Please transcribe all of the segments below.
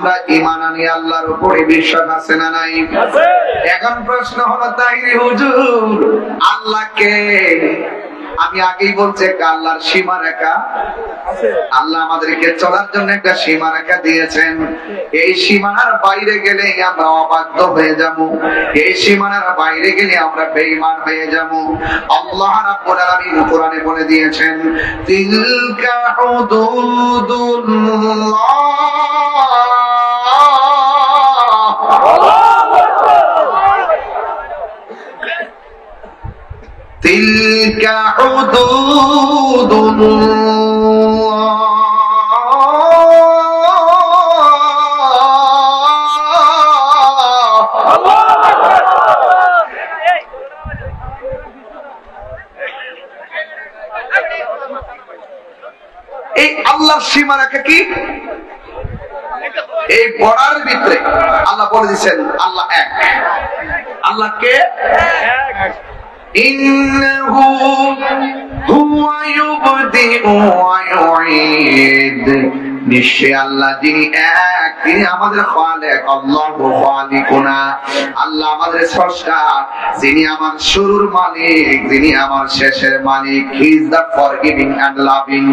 আমরা ইমান আনি আল্লাহর উপরে বিশ্বাস আছে না নাই? এখন প্রশ্ন হলো হুজুর আল্লাহকে আমি আগেই বলছি একটা আল্লাহর সীমা রেখা আল্লাহ আমাদেরকে চলার জন্য একটা সীমা রেখা দিয়েছেন। এই সীমানার বাইরে গেলে আমরা অবাধ্য হয়ে যাব। এই সীমানার বাইরে গেলে আমরা বেঈমান হয়ে যাব। আল্লাহ রাব্বুল আলামিন কোরআনে বলে দিয়েছেন তিলকা হুদুদুল্লাহ تلك حدود الله এই আল্লাহর সীমা রাখা কি এই বড়ার ভিতরে আল্লাহ বলে দিচ্ছেন আল্লাহ এক আল্লাহকে إنه هو يبدئ ويعيد নিশ্চয় আল্লাহ যিনি এক তিনি আমাদের খালেক আল্লাহ খালিকুনা আল্লাহ আমাদের স্রষ্টা যিনি আমার শুরুর মালিক যিনি আমার শেষের মালিক he is the forgiving and loving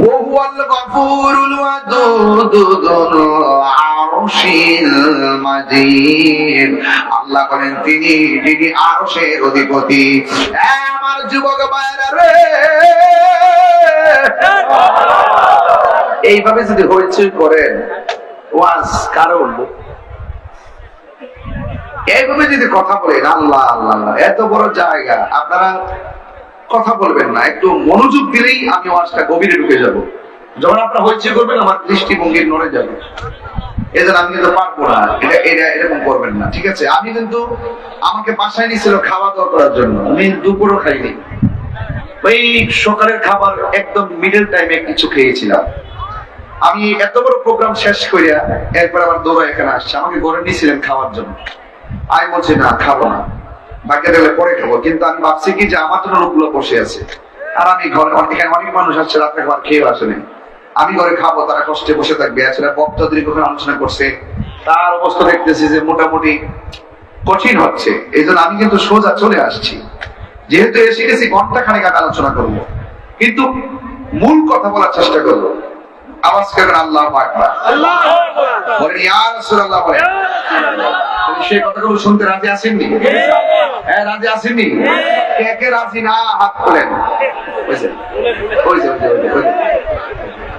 ও হুয়াল গফুরুল ওয়াদুদুল আরশিল মাজিদ আল্লাহ বলেন তিনি, যিনি আরশের অধিপতি। আমার যুবক ভাইরা রে। এইভাবে যদি হইচই করেন, ওয়াজ কারণ এইভাবে যদি কথা বলেন আল্লাহ আল্লাহ, এত বড় জায়গা, আপনারা কথা বলবেন না, একটু মনোযোগ দিলেই আমি ওয়াজটা গভীরে ঢুকে যাব। যখন আপনারা হইচই করবেন, আমার দৃষ্টিভঙ্গি নড়ে যাবে। এদের আমি কিন্তু পারব না। এটা এটা, এরকম করবেন না, ঠিক আছে? আমি কিন্তু আমাকে বাসায় নিয়েছিল খাওয়া দাওয়া করার জন্য। আমি দুপুরও খাইনি। ওই সকালের খাবার একদম মিডল টাইমে কিছু খেয়েছিলাম। আমি এত বড় প্রোগ্রাম শেষ করিয়া একবার আবার দৌড়া এখানে আসছে। আমাকে ঘরে নিয়েছিলেন খাওয়ার জন্য। আমি বলছি, না, খাব না। বাকি গেলে পরে খাব। কিন্তু আমি ভাবছি কি যে আমার জন্য লোকগুলো বসে আছে। আর আমি ঘরে এখানে অনেক মানুষ আসছে রাত্রে খাবার খেয়ে আসেনি আমি ঘরে খাব তারা কষ্টে বসে থাকবে। আসলে বক্তা দীর্ঘক্ষণ আলোচনা করছে তার অবস্থা দেখতেছি যে মোটামুটি কঠিন হচ্ছে। এই আমি কিন্তু সোজা চলে আসছি। যেহেতু এসে গেছি ঘণ্টা খানেক আগে আলোচনা করব। কিন্তু মূল কথা বলার চেষ্টা করব। আওয়াজ করবেন আল্লাহ আকবার। বলেন রাসূলুল্লাহ বলেন। সেই কথাগুলো শুনতে রাজি আসেননি হ্যাঁ রাজি আসেননি কে কে রাজি? না হাত তোলেন। ওই যে ওই যে ওই যে, ওই যে, ওই যে।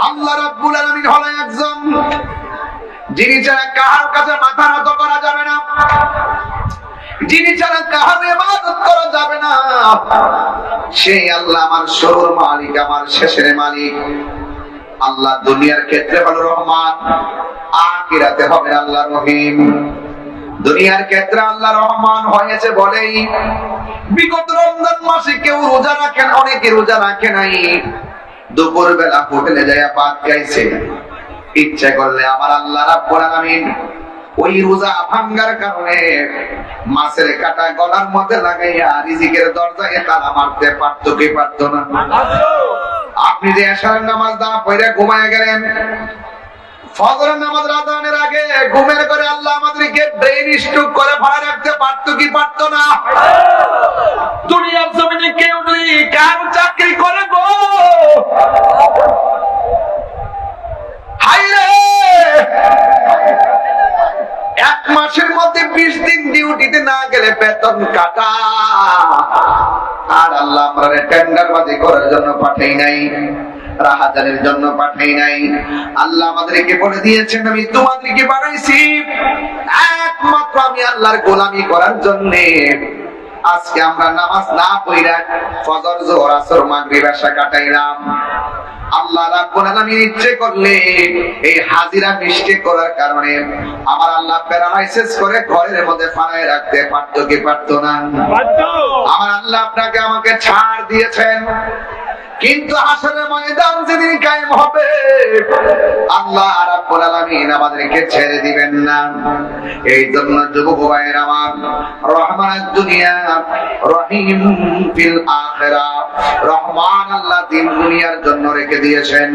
আল্লাহ একজন যিনি ছাড়া কাহার কাছে মাথা নত করা যাবে না। যিনি ছাড়া কাহার করা যাবে না। সেই আল্লাহ আমার শুরুর মালিক, আমার শেষের মালিক। আল্লাহ দুনিয়ার ক্ষেত্রে হলো রহমান আখিরাতে হবে আল্লাহ রহিম। দুনিয়ার ক্ষেত্রে আল্লাহ রহমান হয়েছে বলেই বিগত রমজান মাসে কেউ রোজা রাখেন, অনেকে রোজা রাখে নাই। দুপুর বেলা হোটেলে যায় ভাত খাইছে। ইচ্ছা করলে আমার আল্লাহ রাব্বুল আলামিন ওই রোজা ভাঙ্গার কারণে মাছের কাটা গলার মধ্যে লাগাইয়া রিজিকের দরজায় তালা মারতে পারতো কি পারতো না? আপনি যে এশার নামাজ না পড়ে ঘুমায় গেলেন, ফজরের নামাজ আগে ঘুমের করে আল্লাহ আমাদেরকে ব্রেন স্ট্রোক করে ভাড়া রাখতে পারতো কি পারতো না? দুনিয়ার জমিনে কেউ নেই, কার চাকরি করে গো? হাইরে এক মাসের মধ্যে বিশ দিন ডিউটিতে না গেলে বেতন কাটা। আল্লাহ টেন্ডারবাজি টেন্ডার বাজি করার জন্য পাঠাই নাই, রাহাজানের জন্য পাঠাই নাই। আল্লাহ আমাদেরকে বলে দিয়েছেন, আমি তোমাদেরকে বানাইছি। একমাত্র আমি আল্লাহর গোলামি করার জন্য। আজকে আমরা নামাজ না পড়া ফজর, জোহর, আসর, মাগরিব আশা কাটাইলাম। আল্লাহ রাব্বুল আলামিন ইচ্ছে করলে এই হাজিরা মিষ্টি করার কারণে আমার আল্লাহ প্যারালাইসিস করে ঘরের মধ্যে রাখতে পারতো কি পারতো না? আমার আল্লাহ আপনাকে আমাকে ছাড় দিয়েছেন। কিন্তু হাসরের ময়দান যেদিন কায়েম হবে আল্লাহ রাব্বুল আলামিন আমাদেরকে ছেড়ে দিবেন না। এই জন্য যুবক ভাইয়ের আমার রহমান দুনিয়া রহিম ফিল আখিরা রহমান আল্লাহ দিন দুনিয়ার জন্য রেখে দিয়েছেন।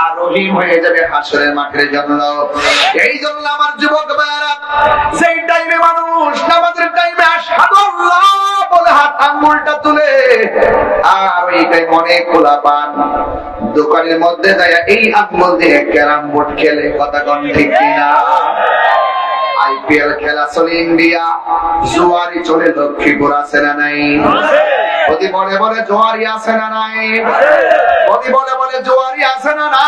আর রহিম হয়ে যাবে হাসরের মাঠের জন্য। এই জন্য আমার যুবক সেই টাইমে মানুষ টাইমে বলে হাত আঙ্গুলটা তুলে, আর খোলা পান। দোকানের মধ্যে এই আঙ্গুল দিয়ে ক্যারাম বোর্ড খেলে, কথা কন ঠিক কিনা? আইপিএল খেলা চলে ইন্ডিয়া, জুয়ারি চলে লক্ষ্মীপুর, আছে না নাই? অতি বলে বলে, জোয়ারি আছে না নাই? অতি বলে বলে, জোয়ারি আছে না না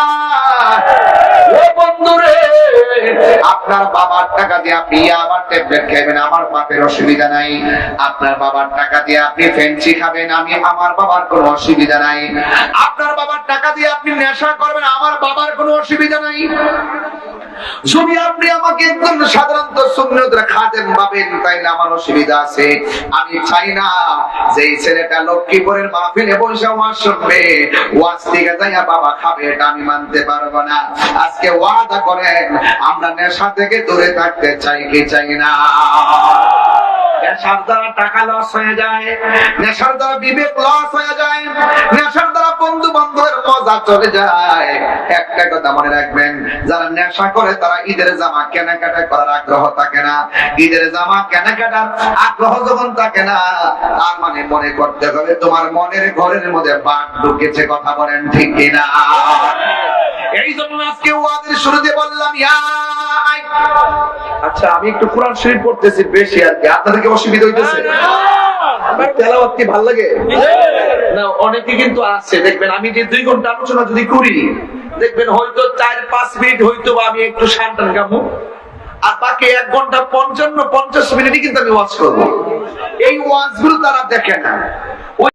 ও বন্ধুরে, আপনার বাবার টাকা দিয়ে আপনি আবার ট্যাবলেট খাবেন আমার বাপের অসুবিধা নাই। আপনার বাবার টাকা দিয়ে আপনি ফেন্সি খাবেন, আমি আমার বাবার কোনো অসুবিধা নাই। আপনার বাবার টাকা দিয়ে আপনি নেশা করবেন, আমার বাবার কোনো অসুবিধা নাই। যদি আপনি আমাকে একদম সাধারণত সুন্নতের খাদেম ভাবেন তাইলে আমার অসুবিধা আছে। আমি চাই না যে ছেলেটা লক্ষ্মীপুরের মাহফিলে বসে ওয়াজ শুনবে। ওয়াজ থেকে যাইয়া বাবা খাবে, এটা আমি মানতে পারব না। আজকে ওয়াদা করেন, আমরা নেশা থেকে দূরে থাকতে চাই কি চাই না? নেশার দ্বারা টাকা লস হয়ে যায়, নেশার দ্বারা বিবেক লস হয়ে যায়, নেশার দ্বারা বন্ধু বান্ধবের মজা চলে যায়। একটা কথা মনে রাখবেন যারা নেশা করে তারা ঈদের জামা কেনাকাটা করার আগ্রহ থাকে না। ঈদের জামা কেনাকাটার আগ্রহ যখন থাকে না তার মানে মনে করতে হবে তোমার মনের ঘরের মধ্যে বাঘ ঢুকেছে কথা বলেন ঠিক কিনা? এই জন্য আজকে ওয়াদের শুরুতে বললাম আচ্ছা আমি একটু কোরআন শরীফ পড়তেছি বেশি আর কি। আপনাদেরকে অসুবিধা হইতেছে? আমার তেলাওয়াত কি ভালো লাগে? না অনেকে কিন্তু আছে দেখবেন আমি যে দুই ঘণ্টা আলোচনা যদি করি দেখবেন হয়তো চার, পাঁচ মিনিট হয়তো আমি একটু সান্তান কামু। আর বাকি এক ঘণ্টা পঞ্চান্ন, পঞ্চাশ মিনিটই কিন্তু আমি ওয়াজ করব। এই ওয়াজগুলো তারা দেখে না।